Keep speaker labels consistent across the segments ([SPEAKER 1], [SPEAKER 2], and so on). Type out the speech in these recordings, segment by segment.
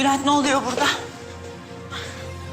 [SPEAKER 1] Bülent ne oluyor burada?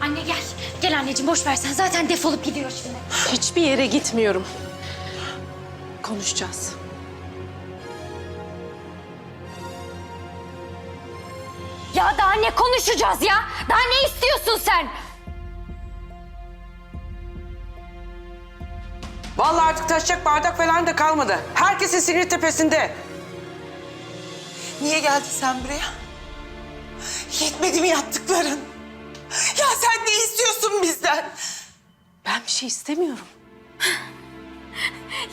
[SPEAKER 2] Anne gel. Gel anneciğim boş ver sen. Zaten defolup gidiyor şimdi.
[SPEAKER 3] Hiçbir yere gitmiyorum. Konuşacağız.
[SPEAKER 2] Ya daha ne konuşacağız ya? Daha ne istiyorsun sen?
[SPEAKER 4] Vallahi artık taşacak bardak falan da kalmadı. Herkesin sinir tepesinde.
[SPEAKER 1] Niye geldin sen buraya? Yetmedi mi yaptıkların? Ya sen ne istiyorsun bizden?
[SPEAKER 3] Ben bir şey istemiyorum.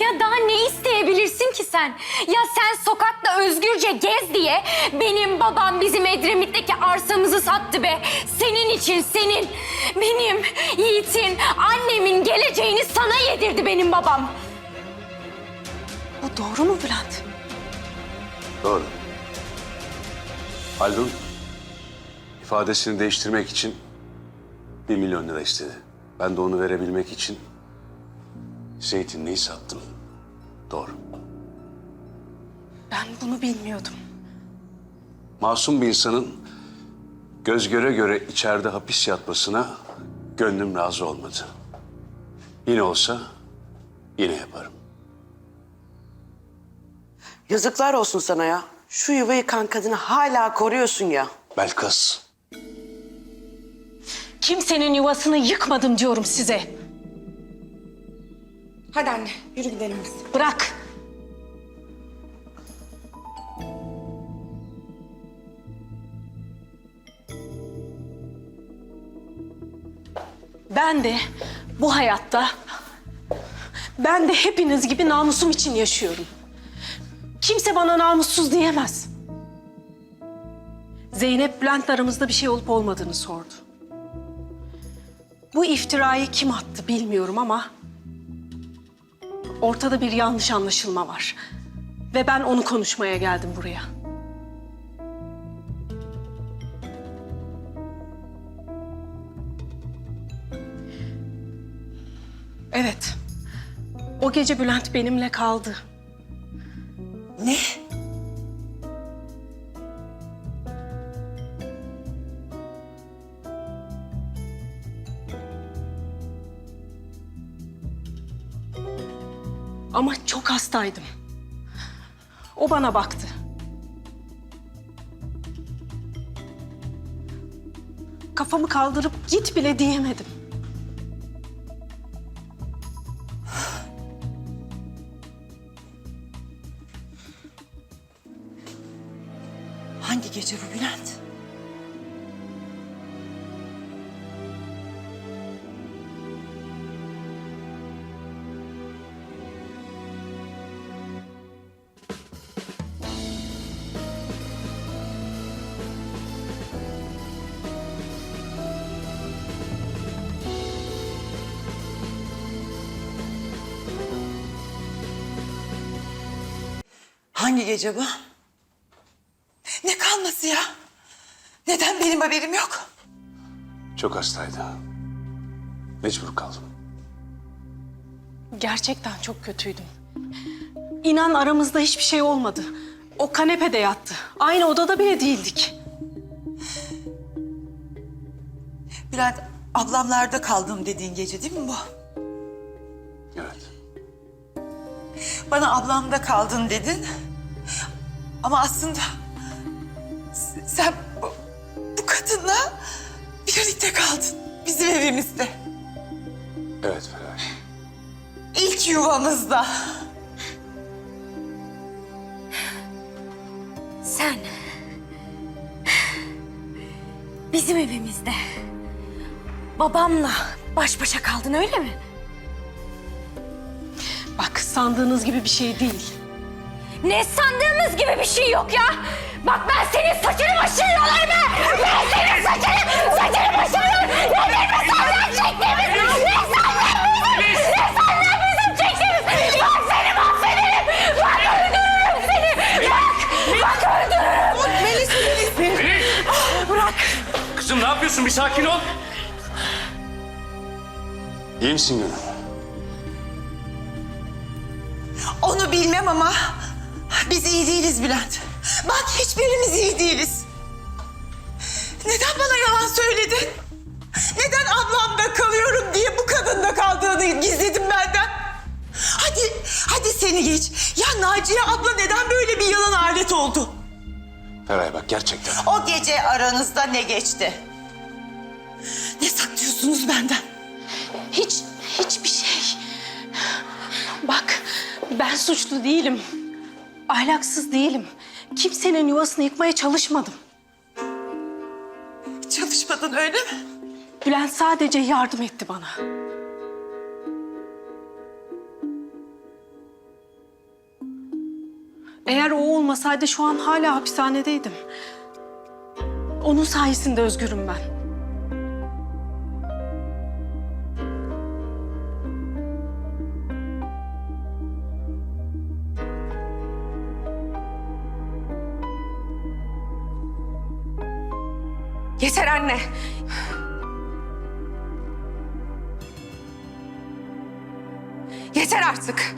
[SPEAKER 2] Ya daha ne isteyebilirsin ki sen? Ya sen sokakta özgürce gez diye benim babam bizim Edremit'teki arsamızı sattı be. Senin için senin, benim, Yiğit'in, annemin geleceğini sana yedirdi benim babam.
[SPEAKER 3] Bu doğru mu Bülent?
[SPEAKER 5] Doğru. Haldun ifadesini değiştirmek için bir milyon lira istedi. Ben de onu verebilmek için zeytinliği sattım. Doğru.
[SPEAKER 3] Ben bunu bilmiyordum.
[SPEAKER 5] Masum bir insanın göz göre göre içeride hapis yatmasına gönlüm razı olmadı. Yine olsa yine yaparım.
[SPEAKER 4] Yazıklar olsun sana ya. Şu yuva yıkan kadını hala koruyorsun ya.
[SPEAKER 5] Belkas.
[SPEAKER 3] Kimsenin yuvasını yıkmadım diyorum size.
[SPEAKER 1] Hadi anne yürü gidelim biz.
[SPEAKER 3] Bırak. Ben de bu hayatta ben de hepiniz gibi namusum için yaşıyorum. Kimse bana namussuz diyemez. Zeynep Bülent'le aramızda bir şey olup olmadığını sordu. Bu iftirayı kim attı bilmiyorum ama Ortada bir yanlış anlaşılma var. Ve ben onu konuşmaya geldim buraya. Evet. O gece Bülent benimle kaldı.
[SPEAKER 1] Ne?
[SPEAKER 3] Ama çok hastaydım. O bana baktı. Kafamı kaldırıp git bile diyemedim.
[SPEAKER 1] Hangi gece bu Bülent? Hangi gece bu? Ne kalması ya? Neden benim haberim yok?
[SPEAKER 5] Çok hastaydı. Mecbur kaldım.
[SPEAKER 3] Gerçekten çok kötüydüm. İnan aramızda hiçbir şey olmadı. O kanepede yattı. Aynı odada bile değildik.
[SPEAKER 1] Bülent ablamlarda kaldım dediğin gece değil mi bu?
[SPEAKER 5] Evet.
[SPEAKER 1] Bana ablamda kaldın dedin. Ama aslında sen bu, bu kadınla birlikte kaldın. Bizim evimizde.
[SPEAKER 5] Evet Feraye.
[SPEAKER 1] İlk yuvamızda.
[SPEAKER 2] Sen bizim evimizde babamla baş başa kaldın öyle mi?
[SPEAKER 3] Bak sandığınız gibi bir şey değil.
[SPEAKER 2] Ne sandığımız gibi bir şey yok ya. Bak ben senin saçını başını yolarım be. Ben senin saçını, saçını başını yolarım. Ya ne sandın çektiğimiz? Ne sandın bizim? Ne sandın bizim çektiğimiz? Bak seni mahvederim. Bak öldürürüm seni. Bak, bak öldürürüm.
[SPEAKER 1] Melis, Melis.
[SPEAKER 2] Bırak.
[SPEAKER 6] Kızım ne yapıyorsun? Bir sakin ol.
[SPEAKER 5] İyi misin Gönül?
[SPEAKER 1] Onu bilmem ama biz iyi değiliz Bülent. Bak hiçbirimiz iyi değiliz. Neden bana yalan söyledin? Neden ablamda kalıyorum diye bu kadında kaldığını gizledin benden? Hadi, hadi seni geç. Ya Naciye abla neden böyle bir yalan alet oldu?
[SPEAKER 5] Feray bak gerçekten.
[SPEAKER 1] O gece aranızda ne geçti? Ne saklıyorsunuz benden?
[SPEAKER 3] Hiç, hiçbir şey. Bak, ben suçlu değilim. Ahlaksız değilim. Kimsenin yuvasını yıkmaya çalışmadım.
[SPEAKER 1] Çalışmadın öyle mi?
[SPEAKER 3] Bülent sadece yardım etti bana. Eğer o olmasaydı şu an hala hapishanedeydim. Onun sayesinde özgürüm ben.
[SPEAKER 7] Anne. Yeter artık.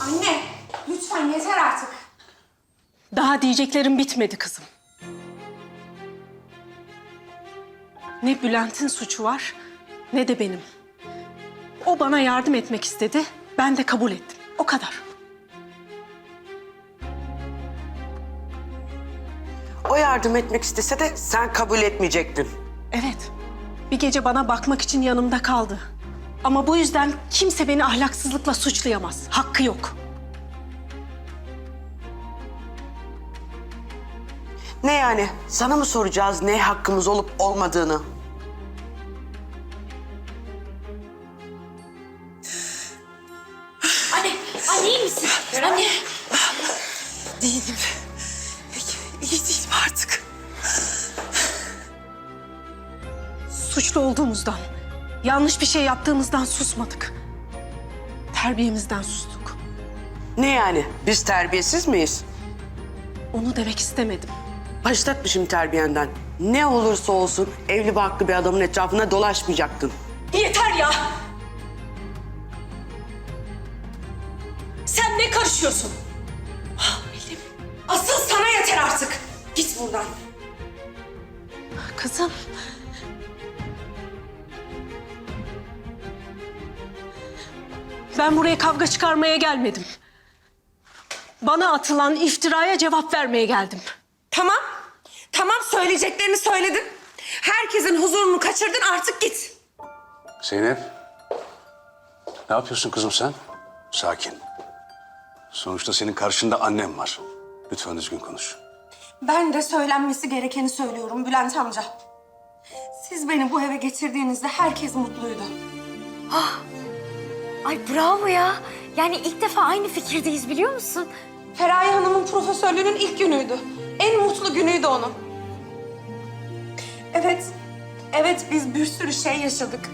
[SPEAKER 7] Anne, lütfen yeter artık.
[SPEAKER 3] Daha diyeceklerim bitmedi kızım. Ne Bülent'in suçu var ne de benim. O bana yardım etmek istedi. Ben de kabul ettim. O kadar.
[SPEAKER 4] O yardım etmek istese de sen kabul etmeyecektin.
[SPEAKER 3] Evet. Bir gece bana bakmak için yanımda kaldı. Ama bu yüzden kimse beni ahlaksızlıkla suçlayamaz. Hakkı yok.
[SPEAKER 4] Ne yani? Sana mı soracağız ne hakkımız olup olmadığını?
[SPEAKER 2] İyi
[SPEAKER 1] değilim artık.
[SPEAKER 3] Suçlu olduğumuzdan, yanlış bir şey yaptığımızdan susmadık. Terbiyemizden sustuk.
[SPEAKER 4] Ne yani? Biz terbiyesiz miyiz?
[SPEAKER 3] Onu demek istemedim.
[SPEAKER 4] Başlatma şimdi terbiyenden. Ne olursa olsun evli barklı bir adamın etrafında dolaşmayacaktın.
[SPEAKER 3] Yeter ya! Sen ne karışıyorsun?
[SPEAKER 7] Asıl sana yeter artık. Git buradan.
[SPEAKER 3] Kızım. Ben buraya kavga çıkarmaya gelmedim. Bana atılan iftiraya cevap vermeye geldim.
[SPEAKER 7] Tamam. Tamam söyleyeceklerini söyledin. Herkesin huzurunu kaçırdın artık git.
[SPEAKER 5] Zeynep. Ne yapıyorsun kızım sen? Sakin. Sonuçta senin karşında annem var. Lütfen düzgün konuş.
[SPEAKER 7] Ben de söylenmesi gerekeni söylüyorum Bülent amca. Siz beni bu eve getirdiğinizde herkes mutluydu.
[SPEAKER 2] Ay bravo ya. Yani ilk defa aynı fikirdeyiz biliyor musun?
[SPEAKER 7] Feraye Hanım'ın profesörlüğünün ilk günüydü. En mutlu günüydü onun. Evet, evet biz bir sürü şey yaşadık.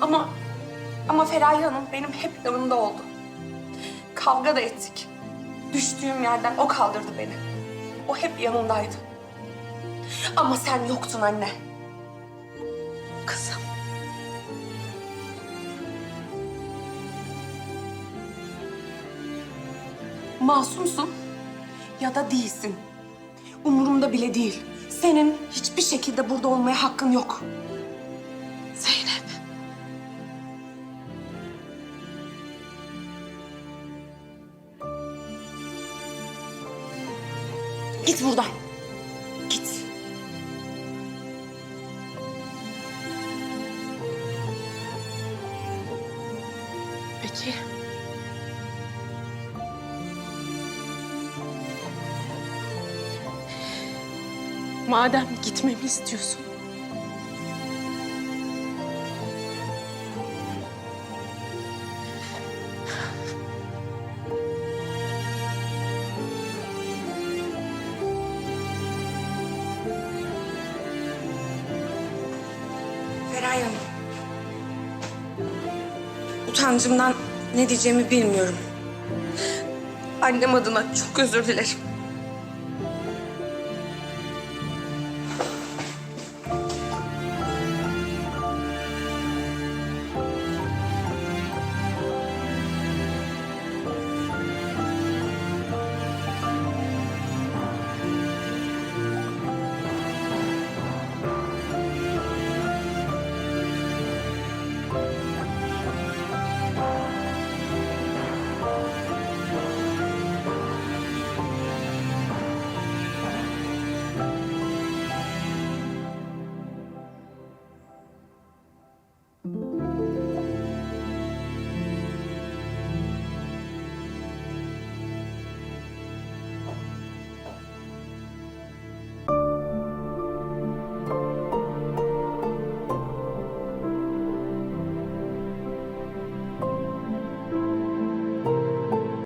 [SPEAKER 7] Ama, ama Feraye Hanım benim hep yanımda oldu. Kavga da ettik. Düştüğüm yerden o kaldırdı beni. O hep yanımdaydı. Ama sen yoktun anne.
[SPEAKER 3] Kızım.
[SPEAKER 7] Masumsun ya da değilsin. Umurumda bile değil. Senin hiçbir şekilde burada olmaya hakkın yok. Git buradan. Git.
[SPEAKER 3] Peki. Madem gitmemi istiyorsun.
[SPEAKER 7] Utancımdan ne diyeceğimi bilmiyorum. Annem adına çok özür dilerim.